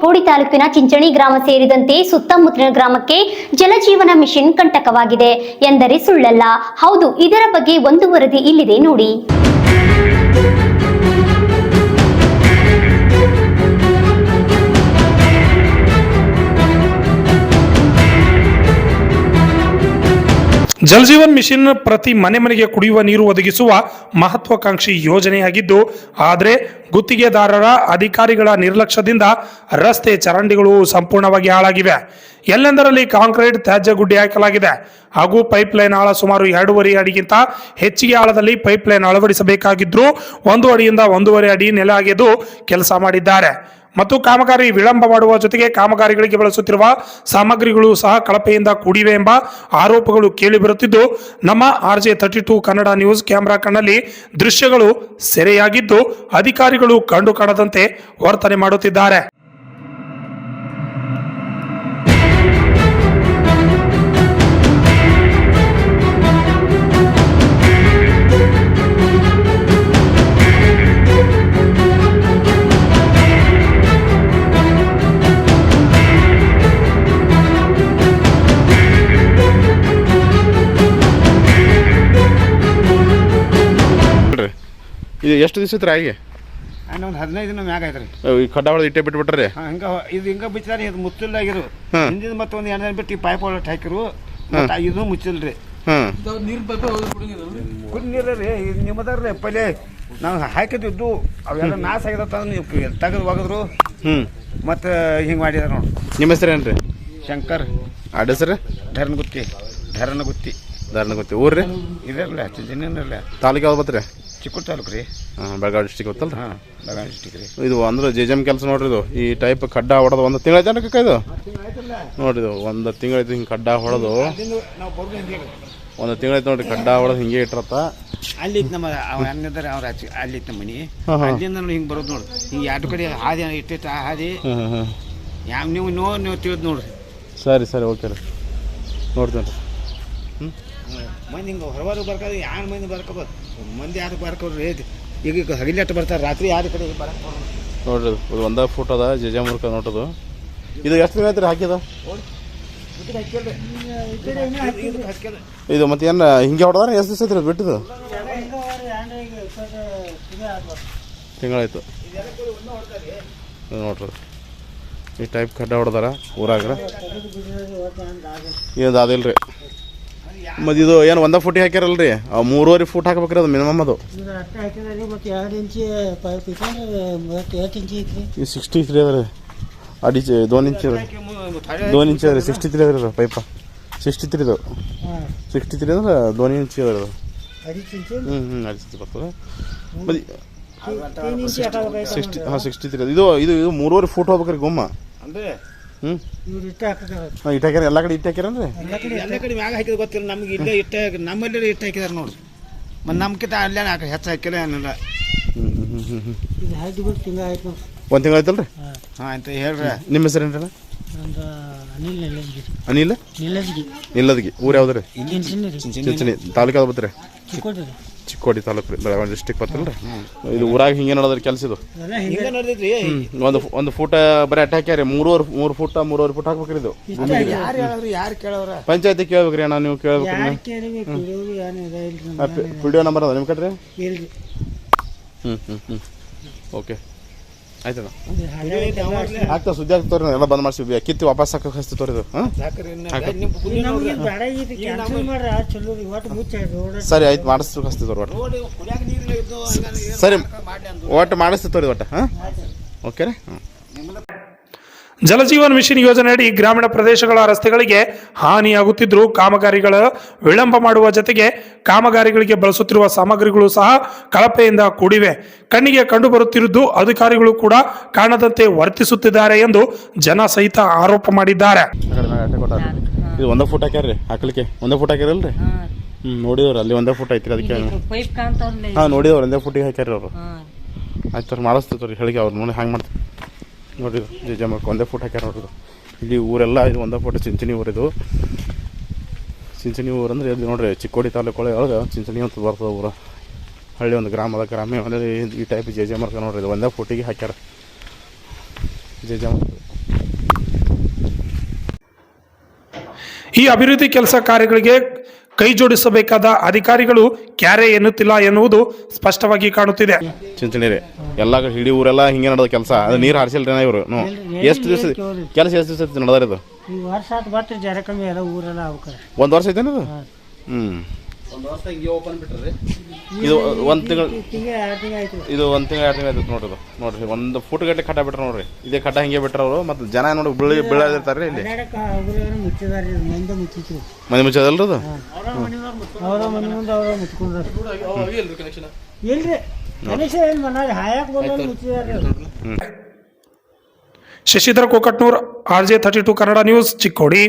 ಚಿಕ್ಕೋಡಿ ತಾಲೂಕಿನ ಚಿಂಚಣಿ ಗ್ರಾಮ ಸೇರಿದಂತೆ ಸುತ್ತಮುತ್ತಲಿನ ಗ್ರಾಮಕ್ಕೆ ಜಲಜೀವನ ಮಿಷನ್ ಕಂಟಕವಾಗಿದೆ ಎಂದರೆ ಸುಳ್ಳಲ್ಲ. ಹೌದು, ಇದರ ಬಗ್ಗೆ ಒಂದು ವರದಿ ಇಲ್ಲಿದೆ ನೋಡಿ. ಜಲಜೀವನ್ ಮಿಷನ್ ಪ್ರತಿ ಮನೆ ಮನೆಗೆ ಕುಡಿಯುವ ನೀರು ಒದಗಿಸುವ ಮಹತ್ವಾಕಾಂಕ್ಷಿ ಯೋಜನೆಯಾಗಿದ್ದು, ಆದರೆ ಗುತ್ತಿಗೆದಾರರ ಅಧಿಕಾರಿಗಳ ನಿರ್ಲಕ್ಷ್ಯದಿಂದ ರಸ್ತೆ ಚರಂಡಿಗಳು ಸಂಪೂರ್ಣವಾಗಿ ಹಾಳಾಗಿವೆ. ಎಲ್ಲೆಂದರಲ್ಲಿ ಕಾಂಕ್ರೀಟ್ ತ್ಯಾಜ್ಯ ಗುಡ್ಡೆ ಹಾಕಲಾಗಿದೆ. ಹಾಗೂ ಪೈಪ್ ಲೈನ್ ಆಳ ಸುಮಾರು ಎರಡೂವರೆ ಅಡಿಗಿಂತ ಹೆಚ್ಚಿಗೆ ಆಳದಲ್ಲಿ ಪೈಪ್ ಲೈನ್ ಅಳವಡಿಸಬೇಕಾಗಿದ್ರೂ, ಒಂದು ಅಡಿಯಿಂದ ಒಂದೂವರೆ ಅಡಿ ನೆಲ ಅಗೆದು ಕೆಲಸ ಮಾಡಿದ್ದಾರೆ. ಮತ್ತು ಕಾಮಗಾರಿ ವಿಳಂಬ ಮಾಡುವ ಜೊತೆಗೆ ಕಾಮಗಾರಿಗಳಿಗೆ ಬಳಸುತ್ತಿರುವ ಸಾಮಗ್ರಿಗಳು ಸಹ ಕಳಪೆಯಿಂದ ಕೂಡಿವೆ ಎಂಬ ಆರೋಪಗಳು ಕೇಳಿಬರುತ್ತಿದ್ದು, ನಮ್ಮ R J thirty two Kannada news camera ಕಣ್ಣಲ್ಲಿ ದೃಶ್ಯಗಳು ಸೆರೆಯಾಗಿದ್ದು, ಅಧಿಕಾರಿಗಳು ಕಂಡು ಕಾಣದಂತೆ ವರ್ತನೆ ಮಾಡುತ್ತಿದ್ದಾರೆ. ಇದು ಎಷ್ಟು ದಿವಸ ಇತ್ತು ರಾಗಿ ಒಂದು ಹದಿನೈದು ದಿನ ಮ್ಯಾಗ ಐತ್ರಿ ಈ ಕಡ್ಡಾವಳ ಇಟ್ಟೆ ಬಿಟ್ಬಿಟ್ರಿ? ಹಂಗ ಹಿಂಗ ಇದು ಹಿಂಗ ಬಿಚ್ಚಾರಿ ಇದು ಮುಚ್ಚಿಲ್ಲಾಗಿರು ಹಾ. ಹಿಂದಿನ ಮತ್ತೆ ಒಂದು ಎಣ್ಣೆ ದಿನ ಬಿಟ್ಟು ಈ ಪೈಪ್ ಒಳಗೆ ಹಾಕಿರು. ಮತ್ತೆ ಇದು ಮುಚ್ಚಿಲ್ರಿ. ಹಾಂ. ಕುಡ್ ನೀರು ರೀ ಇದು ನಿಮ್ಮದಾರ್ರಿ ಪೈಲೆ ನಾವು ಹಾಕಿದ್ದು ಅವೆಲ್ಲ ನಾಶ ಆಗಿದತ್ತ ನೀವು ತೆಗೆದು ಒಗದ್ರು. ಹ್ಞೂ ಮತ್ತು ಹಿಂಗೆ ಮಾಡಿದಾರ ನೋಡಿ. ನಿಮ್ಮ ಹೆಸರು ಏನು ರೀ ಶಂಕರ್. ಅಡ್ಡ ಹೆಸರು? ಧರ್ಮಗುತ್ತಿ ಧರ್ಮಗುತ್ತಿ ದಾರಣ ಗೊತ್ತಿ ಊರು ರೀ ಇರಲ್ಲ. ಚಿಂಚನಿರಲ್ಲ ತಾಲೂಕು ಯಾವ್ದು ಬತ್ರಿ? ಚಿಕ್ಕ ತಾಲೂಕು ರೀ. ಬೆಳಗಾವಿ ಡಿಸ್ಟಿಕ್ ಗೊತ್ತಲ್ಲ ಹಾಂ ಬೆಳಗಾವಿ ಡಿಸ್ಟಿಕ್ ರೀ. ಇದು ಅಂದ್ರೆ ಜೆ ಜಮ್ ಕೆಲಸ ನೋಡ್ರಿ ಇದು. ಈ ಟೈಪ್ ಕಡ್ಡ ಹೊಡೆದು ಒಂದು ತಿಂಗಳ ಜನಕ್ಕೆ ಇದು? ನೋಡ್ರಿ ಇದು ಒಂದು ತಿಂಗಳೈತಿ ಹಿಂಗೆ ಕಡ್ಡ ಹೊಡೆದು. ಒಂದು ತಿಂಗಳೈತಿ ನೋಡ್ರಿ ಕಡ್ಡ ಹೊಡೆದು ಹಿಂಗೆ ಇಟ್ಟಿರತ್ತ. ಅಲ್ಲಿ ನಮ್ಮ ಅವ್ರ ಅನ್ನದಾರ ಅವ್ರ ಆಚೆ ಅಲ್ಲಿ ನಮ್ಮ ಮನೆ. ಅಲ್ಲಿಂದ ನೋಡಿ ಹಿಂಗೆ ಬರೋದು ನೋಡಿ ಹಿಂಗೆ ಎರಡು ಕಡೆ ಹಾದಿ ಇಟ್ಟಿಟ್ಟು ಆ ಹಾದಿ. ಹ್ಞೂ ಹ್ಞೂ ಹ್ಞೂ ಯಾವ ನೀವು ನೋ ನೀವು ತಿಳಿದು ನೋಡ್ರಿ. ಸರಿ ಸರಿ ಓಕೆ ರೀ. ನೋಡ್ತೇನೆ ರೀ ಮಂದಿ ಹಿಂಗೆ ಹೊರವಾರು ಬರ್ಕೋದು ಯಾರು ಮಂದಿ ಬರ್ಕೋಬೋದು? ಮಂದಿ ಯಾರು ಬರ್ಕೋರಿ ಈಗ ಈಗ ಹಗಿಲೆಟ್ಟು ಬರ್ತಾರೆ ರಾತ್ರಿ ಯಾರು ಕಡೆ ಬರಕ್ಕೆ. ನೋಡ್ರಿ ಇದು ಒಂದ ಫೋಟೋ ಅದ ಜೆ ಜೆ ಮುರ್ಕ ನೋಡೋದು ಇದು ಎಷ್ಟು ದಿನ ಐತ್ರಿ ಹಾಕಿದ ಇದು ಮತ್ತೆ ಏನು ಹಿಂಗೆ ಹೊಡೆದಾರ ಎಷ್ಟು ದಿವಸ ಐತ್ರಿ ಬಿಟ್ಟಿದ್ದು? ತಿಂಗಳಾಯ್ತು. ನೋಡ್ರಿ ಈ ಟೈಪ್ ಕಡ್ಡ ಹೊಡೆದಾರ ಊರಾಗ ಇದು ಅದಿಲ್ಲ ರೀ ಮತ್ತು ಇದು ಏನು ಒಂದೇ ಫುಟಿಗೆ ಹಾಕ್ಯಾರಲ್ರಿ? ಅವು ಮೂರುವರೆ ಫೂಟ್ ಹಾಕ್ಬೇಕ್ರಿ ಅದು ಮಿನಿಮಮ್ ಅದು. ಸಿಕ್ಸ್ಟಿ ತ್ರೀ ಅದ ರೀ. ಅಡಿ ದೋನ್ ಇಂಚ್ ದೋನ್ ಇಂಚ್ ಅದ ರೀ. ಸಿಕ್ಸ್ಟಿ ತ್ರೀ ಅದ ಪೈಪ ಸಿಕ್ಸ್ಟಿ ತ್ರೀ ಅದು ಸಿಕ್ಸ್ಟಿ ತ್ರೀ ಅಂದ್ರೆ ದೋನ್ ಇಂಚ್ ಅದ ರೀ ಇಂಚಿ? ಹ್ಞೂ ಅಡಿ ಬರ್ತದೆ. ಸಿಕ್ಸ್ಟಿ ಹಾಂ ಸಿಕ್ಸ್ಟಿ ತ್ರೀ ಇದು ಇದು ಇದು ಮೂರುವರೆ ಫೂಟ್ ಹೋಗ್ಬೇಕ್ರಿ ಗೊಮ್ಮ. ಅಂದರೆ ಹ್ಞೂ ಇವ್ರು ಇಟ್ಟು ಹಾಂ ಇಟ್ಟು ಹಾಕ್ಯಾರ ಎಲ್ಲ ಕಡೆ ಇಟ್ಟು ಹಾಕ್ಯಾರನ್ರಿ ಎಲ್ಲ ಕಡೆ ಮ್ಯಾಗ ಗೊತ್ತಿಲ್ಲ. ನಮ್ಗೆ ಇಲ್ಲೇ ಇಟ್ಟ ನಮ್ಮಲ್ಲಿ ಇಟ್ಟು ಹಾಕಿದಾರೆ ನೋಡಿ. ಮತ್ತು ನಮ್ಕಿಂತ ಅಲ್ಲೇ ಹಾಕಿ ಹೆಚ್ಚು ಹಾಕಿಲ್ಲ ಏನಿಲ್ಲ. ಹ್ಞೂ ಹ್ಞೂ ಹ್ಞೂ ಹ್ಞೂ ಇದು ಹಾಕಿ ಬಿಟ್ಟು ತಿಂಗಳ ಆಯ್ತು ನೋಡ್ರಿ ಒಂದು ತಿಂಗಳು ಆಯ್ತಲ್ರಿ? ಹಾಂ. ಹಾಂ ಅಂತ ಹೇಳ್ರಿ. ನಿಮ್ಮ ಹೆಸರು ಏನ್ರಲ್ಲ ಅನಿಲ್ ಅನಿಲ್? ನಿಲ್ಲಜ್ಗಿ ಇಲ್ಲದಗಿ ಊರು ಯಾವ್ದು ರೀ ಚಿಂಚಿನ ರೀ ಚಿಂಚಣಿ ತಾಲೂಕು ಯಾವ್ದು ಬತ್ರಿ ಚಿಕ್ಕೋಡಿ ರೀ ಚಿಕ್ಕೋಡಿ ತಾಲೂಕು ರೀ ಬೆಳಗಾವಿ ಡಿಸ್ಟಿಕ್ ಬರ್ತಲ್ರಿ ಇದು ಊರಾಗ ಹಿಂಗೆ ನಡೆದ್ರಿ ಕೆಲಸ ಇದು. ಒಂದು ಒಂದು ಫೂಟ ಬರೀ ಅಟ್ಟ ಹಾಕ್ಯಾರಿ ಮೂರುವರೆ ಮೂರು ಫೂಟ ಮೂರುವರೆ ಫೂಟ್ ಹಾಕ್ಬೇಕ್ರಿ ಇದು. ಪಂಚಾಯತಿ ಕೇಳ್ಬೇಕ್ರಿ ಅಣ್ಣ ನೀವು ಕೇಳ್ಬೇಕು? ಯಾರು ಕೇಳಿವಿ ಕುಡಿಯೋದು ಏನು ಇದೆ ಇಲ್ರಿ ಪಿ ಡಿ ಒ ನಂಬರ್ ಅದ ನಿಮ್ಮ ಕಡೆ ಹ್ಮ್ ಹ್ಞೂ ಹ್ಞೂ ಹ್ಞೂ ಓಕೆ ಆಯ್ತಣ್ಣ. ಇದು ಹಾಗೆ ಆಗ್ತಾ ಸುದ್ದಿ ಎಲ್ಲ ಬಂದ್ ಮಾಡಿಸಿ ಕಿತ್ತಿ ವಾಪಸ್ ಹಾಕಕ್ಕೆ ಹಚ್ತಿ ತೋರಿದು, ಹಾಂ? ಸಾಕ್ರಿ ನಿಮ್ಮ ಕುಡಿ ನಮಗೆ ಬೇಡ ಇದು ಸರಿ, ಆಯ್ತು ಮಾಡಿಸ್ತು ಹಸ್ತಿ ತೋರಿ ಒಟ್ಟು. ಸರಿ. ಒಟ್ಟು ಮಾಡಿಸ್ತು ತೋರಿ ಒಟ್ಟು, ಹಾಂ? ಓಕೆ ರೀ ಹ್ಞೂ ಜಲಜೀವನ್ ಮಿಷನ್ ಯೋಜನೆಯಡಿ ಗ್ರಾಮೀಣ ಪ್ರದೇಶಗಳ ರಸ್ತೆಗಳಿಗೆ ಹಾನಿಯಾಗುತ್ತಿದ್ದರೂ ಕಾಮಗಾರಿಗಳ ವಿಳಂಬ ಮಾಡುವ ಜೊತೆಗೆ ಕಾಮಗಾರಿಗಳಿಗೆ ಬಳಸುತ್ತಿರುವ ಸಾಮಗ್ರಿಗಳು ಸಹ ಕಳಪೆಯಿಂದ ಕೂಡಿವೆ. ಕಣ್ಣಿಗೆ ಕಂಡು ಬರುತ್ತಿರುವುದು ಅಧಿಕಾರಿಗಳು ಕೂಡ ಕಾಣದಂತೆ ವರ್ತಿಸುತ್ತಿದ್ದಾರೆ ಎಂದು ಜನ ಸಹಿತ ಆರೋಪ ಮಾಡಿದ್ದಾರೆ. ಇದು ಒಂದೇ ಫುಟ್ ಹಾಕ್ಯಾರ್ರಿ ಹಾಕ್ಲಿಕ್ಕೆ. ಒಂದೇ ಫುಟ್ ಹಾಕ್ಯಾರಲ್ರಿ? ಹ್ಞೂ ನೋಡಿದವ್ರು ಅಲ್ಲಿ ಒಂದೇ ಫುಟ್ ಐತ್ರಿ ಅದಕ್ಕೆ. ಹಾಂ ನೋಡಿದವ್ರು ಒಂದೇ ಫುಟಿಗೆ ಅವರು. ಹಾಂ. ಆಯ್ತು ಅವ್ರು ಮಾಡಿಸ್ತೀವಿ ಹೇಳಿಕೆ ಅವ್ರು ನೋಡಿ ಹ್ಯಾಂಗೆ ಮಾಡ್ತೀವಿ ನೋಡಿದ್ರು ಜೇಜಮ್ಮಕ್ಕೆ ಒಂದೇ ಫೋಟೋ ಹಾಕ್ಯಾರ ನೋಡಿದ್ರು ಇಲ್ಲಿ ಊರೆಲ್ಲ ಇದು ಒಂದೇ ಫೋಟೋ ಚಿಂಚಣಿ ಊರಿದು ಚಿಂಚಣಿ ಊರು ಅಂದರೆ ಇಲ್ಲಿ ನೋಡ್ರಿ ಚಿಕ್ಕೋಡಿ ತಾಲೂಕು ಒಳಗೆ ಚಿಂಚಣಿ ಅಂತ ಬರ್ತದೆ ಊರು. ಹಳ್ಳಿ ಒಂದು ಗ್ರಾಮದ ಗ್ರಾಮ ಅಂದರೆ ಈ ಟೈಪ್ ಜೆ ಜಮರ್ಕ ನೋಡ್ರಿ ಇದು ಒಂದೇ ಫೋಟಿಗೆ ಹಾಕ್ಯಾರ. ಜೆ ಈ ಅಭಿವೃದ್ಧಿ ಕೆಲಸ ಕಾರ್ಯಗಳಿಗೆ ಕೈ ಜೋಡಿಸಬೇಕಾದ ಅಧಿಕಾರಿಗಳು ಕ್ಯಾರೆ ಎನ್ನುತ್ತಿಲ್ಲ ಎನ್ನುವುದು ಸ್ಪಷ್ಟವಾಗಿ ಕಾಣುತ್ತಿದೆ. ಚಿಂಚಣಿರಿ ಎಲ್ಲ ಹಿಡಿ ಇಡೀ ಊರೆಲ್ಲ ಹಿಂಗೆ ನಡೆದ ಕೆಲಸ. ಅದು ನೀರು ಹಾರಿಸಿಲ್ರಿ ಇವರು. ಹ್ಞೂ. ಎಷ್ಟು ದಿವಸ ಕೆಲಸ ಎಷ್ಟು ದಿವಸ ನಡೆದಾರ ಇದು? ಈ ವರ್ಷ ಆತು ಬಟ್ ಜರ ಕಮ್ಮಿ ಎಲ್ಲ ಊರೆಲ್ಲ ಅವಕರ. ಒಂದು ವರ್ಷ ಐತೇನು ಇದು ಬಿಟ್ರಿ ಇದು ಒಂದು ತಿಂಗಳು ತಿಂಗಳ ಎರಡು ತಿಂಗಳ ಆಯ್ತು. ಇದು ಒಂದು ತಿಂಗಳು ಎರಡು ತಿಂಗಳು ಆಯ್ತು ನೋಡ್ರಿ ಇದು ನೋಡ್ರಿ ಒಂದು ಫುಟ್ ಗಟ್ಟಲೆ ಕಟ್ಟ ಬಿಟ್ರೆ ನೋಡ್ರಿ. ಇದೇ ಕಟ್ಟ ಹಿಂಗೆ ಬಿಟ್ರೆ ಅವರು ಮತ್ತು ಜನ ನೋಡಿ ಬಿಳಿ ಬೀಳದಿರ್ತಾರೆ ಇಲ್ಲಿ. ಮನೆ ಮುಚ್ಚದಲ್ರಿ ಅದು? ಅವರ ಮನೆ ಮುಂದೆ ಅವರ ಮುಚ್ಕೊಂಡ್ರು. ಇಲ್ರಿ ಕನಿಷ್ಠ ಏನು ಮನಾಗ ಹಾಯಕ್ ಬಂದ್ರೆ ಮುಚ್ಚಿದಾರೆ Shashidhar Kokatnur R J thirty two Kannada news Chikkodi.